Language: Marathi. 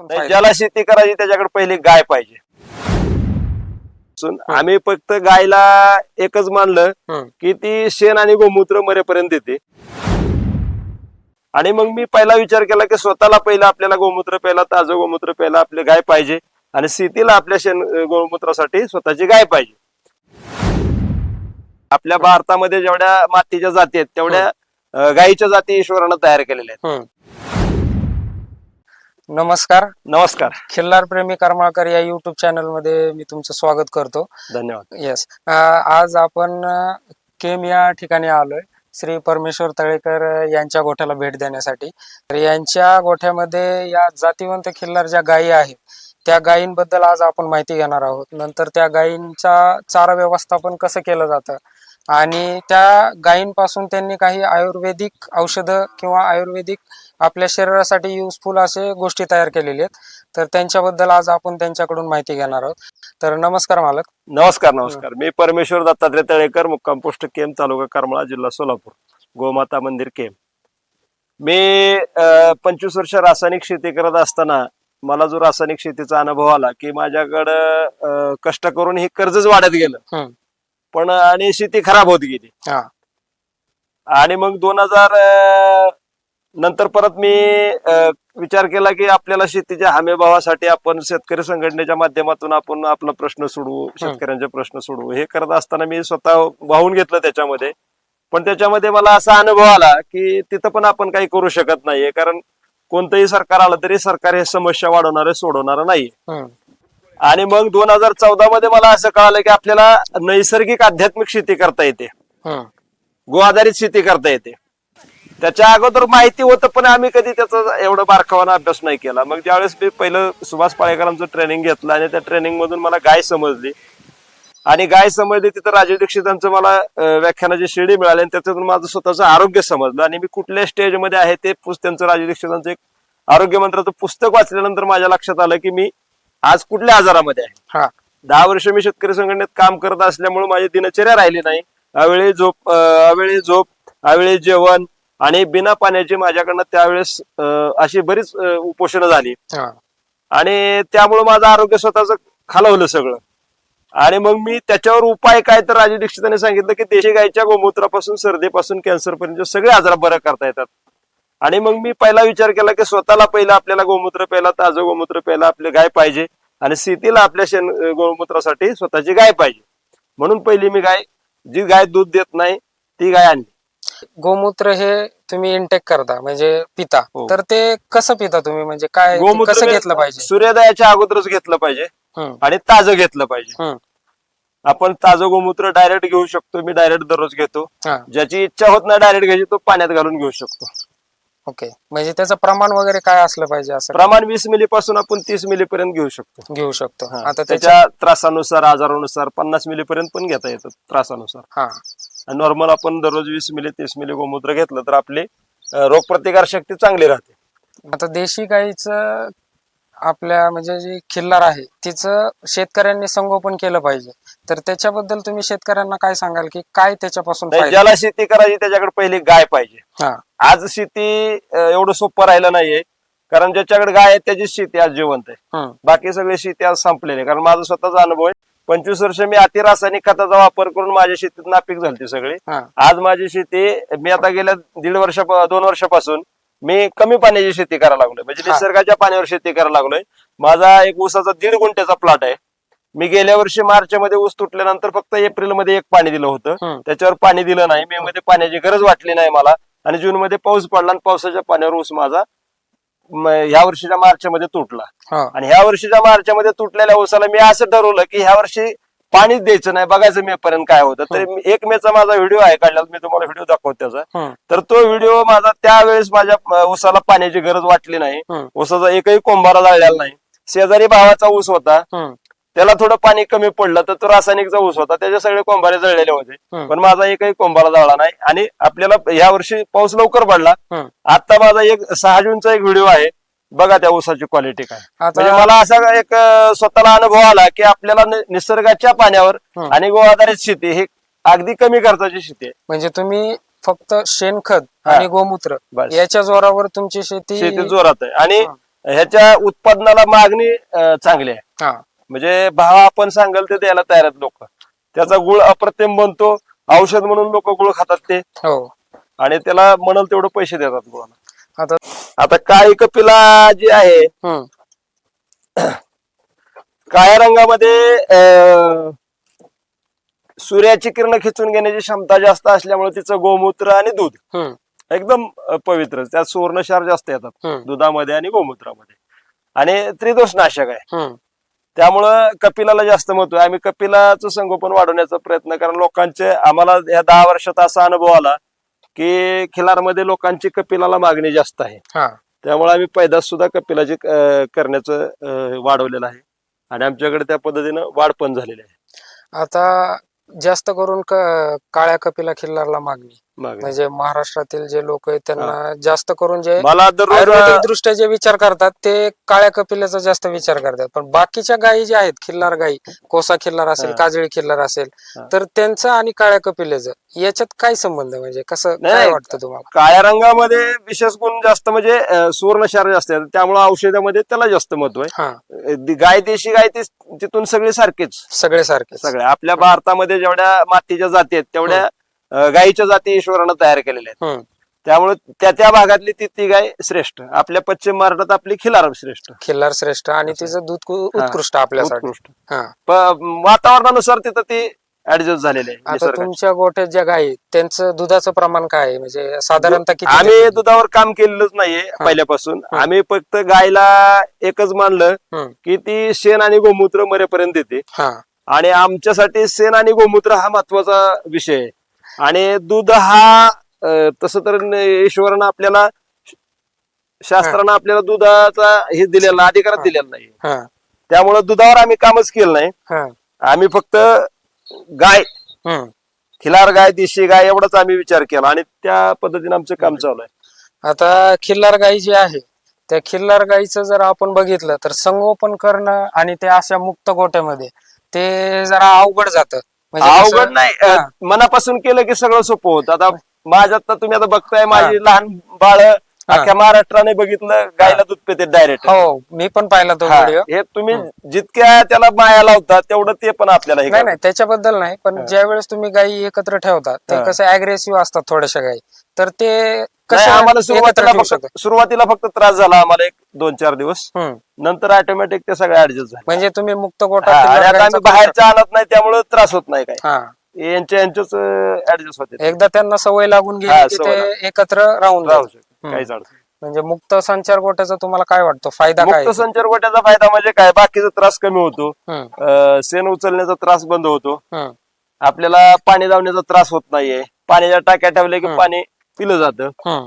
नाही, फायदा? ज्याला शेती करायची त्याच्याकडे पहिली गाय पाहिजे. सुन, आम्ही फक्त गायला एकच मानलं. की ती शेण आणि गोमूत्र मरेपर्यंत देते आणि मग मी पहिला विचार केला की स्वतःला पहिला आपल्याला गोमूत्र प्यायला ताजं गोमूत्र प्यायला आपली गाय पाहिजे. आणि शेतीला आपल्या शेण गोमूत्रासाठी स्वतःची गाय पाहिजे. आपल्या भारतामध्ये जेवढ्या मातीच्या जाती आहेत तेवढ्या अं, गायीच्या जाती ईश्वरानं तयार केलेल्या आहेत. हम्म. नमस्कार. नमस्कार. खिल्लार प्रेमी करमाळकर या युट्यूब चॅनलमध्ये मी तुमचं स्वागत करतो. धन्यवाद. येस आज आपण केम या ठिकाणी आलोय. श्री परमेश्वर तळेकर यांच्या गोठ्याला भेट देण्यासाठी. तर यांच्या गोठ्यामध्ये या जातीवंत खिल्लार ज्या गायी आहेत त्या गायींबद्दल आज आपण माहिती घेणार आहोत. नंतर त्या गायींचा चारा व्यवस्थापन कसं केलं जातं आणि त्या गायींपासून त्यांनी काही आयुर्वेदिक औषधं किंवा आयुर्वेदिक आपल्या शरीरासाठी युजफुल असे गोष्टी तयार केलेल्या आहेत. तर त्यांच्याबद्दल आज आपण त्यांच्याकडून माहिती घेणार आहोत. तर नमस्कार मालक. नमस्कार नमस्कार. मी परमेश्वर दत्तात्रय तळेकर मुक्काम पोस्ट केम तालुका करमाळा जिल्हा सोलापूर. गोमाता मंदिर केम. मी पंचवीस वर्ष रासायनिक शेती करत असताना मला जो रासायनिक शेतीचा अनुभव आला की माझ्याकडं कष्ट करून हे कर्जच वाढत गेलं. पण आणि शेती खराब होत गेली. हा. आणि मग दोन हजार नंतर परत मी विचार केला की आपल्याला शेतीच्या हमी भावासाठी आपण शेतकरी संघटनेच्या माध्यमातून आपण आपला प्रश्न सोडवू शेतकऱ्यांचे प्रश्न सोडवू. हे करत असताना मी स्वतः वाहून घेतलं त्याच्यामध्ये. पण त्याच्यामध्ये मला असा अनुभव आला की तिथं पण आपण काही करू शकत नाहीये. कारण कोणतंही सरकार आलं तरी सरकार हे समस्या वाढवणारे सोडवणार नाही. आणि मग दोन हजार चौदा मध्ये मला असं कळालं की आपल्याला नैसर्गिक आध्यात्मिक शेती करता येते. गो आधारित शेती करता येते. त्याच्या अगोदर माहिती होतं पण आम्ही कधी त्याचा एवढं बारकावाना अभ्यास नाही केला. मग ज्यावेळेस मी पहिलं सुभाष पाळेकरांचं ट्रेनिंग घेतलं आणि त्या ट्रेनिंग मधून मला गाय समजली. आणि गाय समजली तिथं राजीव दीक्षितांचं मला व्याख्यानाची शिडी मिळाली आणि त्याच्यातून माझं स्वतःचं आरोग्य समजलं. आणि मी कुठल्या स्टेजमध्ये आहे ते त्यांचं राजीव दीक्षितांचं एक आरोग्य मंत्राचं पुस्तक वाचल्यानंतर माझ्या लक्षात आलं की मी आज कुठल्या आजारामध्ये आहे? हा. दहा वर्ष मी शेतकरी संघटनेत काम करत असल्यामुळे माझी दिनचर्या राहिली नाही. अवेळी झोप अवेळी झोप अवेळी जेवण आणि बिना पाण्याची माझ्याकडनं त्यावेळेस अशी बरीच उपोषणं झाली. हा. आणि त्यामुळे माझं आरोग्य स्वतःच खालवलं सगळं. आणि मग मी त्याच्यावर उपाय काय तर राजू दीक्षितांनी सांगितलं की देशी गायच्या गोमूत्रापासून सर्दीपासून कॅन्सर पर्यंत सगळे आजार बरं करता येतात. आणि मग मी पहिला विचार केला की स्वतःला पहिला आपल्याला गोमूत्र प्यायला ताजं गोमूत्र प्यायला आपली गाय पाहिजे. आणि शेतीला आपल्या शेण गोमूत्रासाठी स्वतःची गाय पाहिजे. म्हणून पहिली मी गाय जी गाय दूध देत नाही ती गाय आणली. गोमूत्र हे तुम्ही इंटेक करता म्हणजे पिता. हो. तर ते कसं पिता तुम्ही? म्हणजे काय गोमूत्र कसं घेतलं पाहिजे? सूर्योदयाच्या अगोदरच घेतलं पाहिजे. हम्म, आणि ताजं घेतलं पाहिजे. हम्म, आपण ताजं गोमूत्र डायरेक्ट घेऊ शकतो मी डायरेक्ट दररोज घेतो. हा. ज्याची इच्छा होत नाही डायरेक्ट घ्यायची तो पाण्यात घालून घेऊ शकतो. ओके. म्हणजे त्याचं प्रमाण वगैरे काय असलं पाहिजे असं? प्रमाण वीस मिली पासून आपण तीस मिली पर्यंत घेऊ शकतो. घेऊ शकतो. हा. आता त्याच्या त्याच्या त्रासानुसार आजारानुसार पन्नास मिली पर्यंत पण घेता येतं त्रासानुसार. हा. आणि नॉर्मल आपण दररोज वीस मिली तीस मिली गोमूत्र घेतलं तर आपली रोगप्रतिकार शक्ती चांगली राहते. आता देशी गाईचं आपल्या म्हणजे जी खिल्लार आहे तिचं शेतकऱ्यांनी संगोपन केलं पाहिजे. तर त्याच्याबद्दल तुम्ही शेतकऱ्यांना काय सांगाल की काय त्याच्यापासून नाही, फायदा? ज्याला शेती करायची त्याच्याकडे पहिली गाय पाहिजे. हा. आज शेती अं, एवढं सोपं राहिलं नाहीये. कारण ज्याच्याकडे गाय आहे त्याचीच शेती आज जिवंत आहे. हम्म, बाकी सगळे शेती आज संपलेले कारण माझा स्वतःचा अनुभव आहे. पंचवीस वर्ष मी अति रासायनिक खताचा वापर करून माझ्या शेतीत नापीक झाली सगळी. हा. आज माझी शेती मी आता गेल्या दीड वर्ष दोन वर्षापासून मी कमी पाण्याची शेती करायला लागलोय. म्हणजे. निसर्गाच्या पाण्यावर शेती करायला लागलोय. माझा एक ऊसाचा दीड गुंठ्याचा प्लॉट आहे. मी गेल्या वर्षी मार्च मध्ये ऊस तुटल्यानंतर फक्त एप्रिलमध्ये एक पाणी दिलं होतं. त्याच्यावर पाणी दिलं नाही. मे मध्ये पाण्याची गरज वाटली नाही मला. आणि जून मध्ये पाऊस पडला आणि पावसाच्या पाण्यावर ऊस माझा ह्या वर्षीच्या मार्च मध्ये तुटला आणि ह्या वर्षीच्या मार्च मध्ये तुटलेल्या ऊसाला मी असं ठरवलं की ह्या वर्षी पाणीच द्यायचं नाही बघायचं मे पर्यंत काय होतं. तर एक मेचा माझा व्हिडिओ आहे काढलेला मी तुम्हाला व्हिडिओ दाखवतो त्याचा. तर तो व्हिडिओ माझा त्यावेळेस माझ्या ऊसाला पाण्याची गरज वाटली नाही. ऊसाचा एकही कोंबारा जाळलेला नाही. शेजारी भावाचा ऊस होता. त्याला थोडं पाणी कमी पडलं तर तो रासायनिकचा ऊस होता. त्याचे सगळे कोंबारे जळलेले होते. पण माझा एकही कोंबारा जळला नाही. आणि आपल्याला या वर्षी पाऊस लवकर पडला. आता माझा एक सहा जूनचा एक व्हिडिओ आहे. बघा त्या ऊसाची क्वालिटी काय. म्हणजे मला असा एक अं, स्वतःला अनुभव आला की आपल्याला नि- निसर्गाच्या पाण्यावर हम्म. आणि गो आधारित शेती ही अगदी कमी खर्चाची शेती आहे. म्हणजे तुम्ही फक्त शेणखत हा. आणि गोमूत्र बस. याच्या जोरावर तुमची शेती शेती जोरात आहे. आणि. ह्याच्या उत्पादनाला मागणी अं, चांगली आहे. हा. म्हणजे भाव आपण सांगाल ते द्यायला तयार आहेत लोक. त्याचा गुळ अप्रतिम बनतो. औषध म्हणून लोक गुळ खातात ते. हो. आणि त्याला म्हणाल तेवढं पैसे देतात गुळाला आता आता काळी कपिला जी आहे हम्म. काळ्या रंगामध्ये अं, सूर्याची किरण खिचून घेण्याची क्षमता जास्त असल्यामुळे तिचं गोमूत्र आणि दूध हम्म. एकदम अं, पवित्र. त्यात सुवर्णक्षार जास्त येतात. हम्म. दुधामध्ये आणि गोमूत्रामध्ये. आणि त्रिदोष नाशक आहे. हम्म. त्यामुळं कपिलाला जास्त महत्त्व आहे. आम्ही कपिलाचं संगोपन वाढवण्याचा प्रयत्न कारण लोकांचे आम्हाला या दहा वर्षात असा अनुभव आला की खिलारमध्ये लोकांची कपिलाला मागणी जास्त आहे. हा. त्यामुळे आम्ही पैदास सुद्धा कपिलाची करण्याचं वाढवलेलं आहे. आणि आमच्याकडे त्या पद्धतीनं वाढ पण झालेली आहे. आता जास्त करून काळ्या कपिला खिल्लारला मागणी. म्हणजे महाराष्ट्रातील जे लोक आहेत त्यांना जास्त करून जे मला आयुर्वेदिक दृष्ट्या जे विचार करतात ते काळ्या कपिल्याचा जास्त विचार करतात. पण बाकीच्या गायी ज्या आहेत खिल्लार गायी कोसा खिल्लार असेल हा. काजळी खिल्लार असेल हा. तर त्यांचं आणि काळ्या कपिल्याचं याच्यात काय संबंध आहे? म्हणजे कसं काय वाटतं तुम्हाला? काळ्या रंगामध्ये विशेष गुण जास्त म्हणजे अं, सुवर्णक्षार जास्त त्यामुळे औषधामध्ये त्याला जास्त महत्त्व आहे. हा. गाय देशी गाय ती तिथून सगळी सारखीच. सगळे सारखे सगळ्या आपल्या भारतामध्ये जेवढ्या मातीच्या जाती आहेत तेवढ्या अं, गायीच्या जाती ईश्वरानं तयार केलेल्या आहेत. त्यामुळे त्या त्या भागातली ती ती गाय श्रेष्ठ. आपल्या पश्चिम महाराष्ट्रात आपली खिलार श्रेष्ठ. खिल्लार श्रेष्ठ आणि तिचं दूध. उत्कृष्ट आपल्यासाठी. उत्कृष्ट. हा. वातावरणानुसार तिथं ती ऍडजस्ट झालेली आहे आता. तुमच्या गोठ्यात ज्या गायी त्यांचं दुधाचं प्रमाण काय आहे? म्हणजे साधारणतः किती आम्ही? दुधावर काम केलेलंच नाहीये पहिल्यापासून. आम्ही फक्त गायला एकच मानलं. की ती शेण आणि गोमूत्र मरेपर्यंत देते. हा. आणि आमच्यासाठी शेण आणि गोमूत्र हा महत्त्वाचा विषय आहे. आणि दूध हा अं, तसं तर न- ईश्वरानं आपल्याला शास्त्रानं आपल्याला दुधाचा हे दिलेला अधिकार. दिलेला नाही. हा. त्यामुळे दुधावर आम्ही कामच केलं नाही. हा. आम्ही फक्त गाय हम्म खिलार गाय देशी गाय एवढाच आम्ही विचार केला आणि त्या पद्धतीने आमचं काम चालू आहे. आता खिल्लार गाई जी आहे त्या खिल्लार गाईचं जर आपण बघितलं तर संगोपन करणं आणि ते अशा मुक्त गोट्यामध्ये ते जरा अवघड जात. अवघड नाही. अं, मनापासून केलं की सगळं सोपं होतं. आता माझ्यात तर तुम्ही आता बघताय माझी लहान बाळ अख्ख्या महाराष्ट्राने बघितलं गायला दूध पिते डायरेक्ट हो मी पण पाहिला तो व्हिडिओ हे तुम्ही जितक्या त्याला माया लावता तेवढं ते पण आपल्याला हे नाही करतं. नाही त्याच्याबद्दल नाही पण ज्या वेळेस तुम्ही गायी एकत्र ठेवता ते. कसं अग्रेसिव्ह असतात थोड्याशा गायी तर ते कसं आम्हाला सुरुवातीला सुरुवातीला फक्त त्रास झाला आम्हाला एक दोन चार दिवस. नंतर ऑटोमॅटिक ते सगळे ऍडजस्ट झाले. म्हणजे तुम्ही मुक्त गोठा बाहेरच्या आणत नाही त्यामुळे त्रास होत नाही काय हा. यांच्या यांच्याच ऍडजस्ट होते एकदा त्यांना सवय लागून गेली एकत्र राहून राहू. शकतो काहीच अडचण नाही. म्हणजे मुक्त संचार गोट्याचा तुम्हाला काय वाटतो? फायदा काय मुक्त संचार गोट्याचा फायदा म्हणजे काय? बाकीचा त्रास कमी होतो. हम्म, अं, शेण उचलण्याचा त्रास बंद होतो. हम्म, आपल्याला पाणी दावण्याचा त्रास होत नाहीये. पाण्याच्या टाक्या ठेवल्या की. पाणी पिलं जातं. हम्म.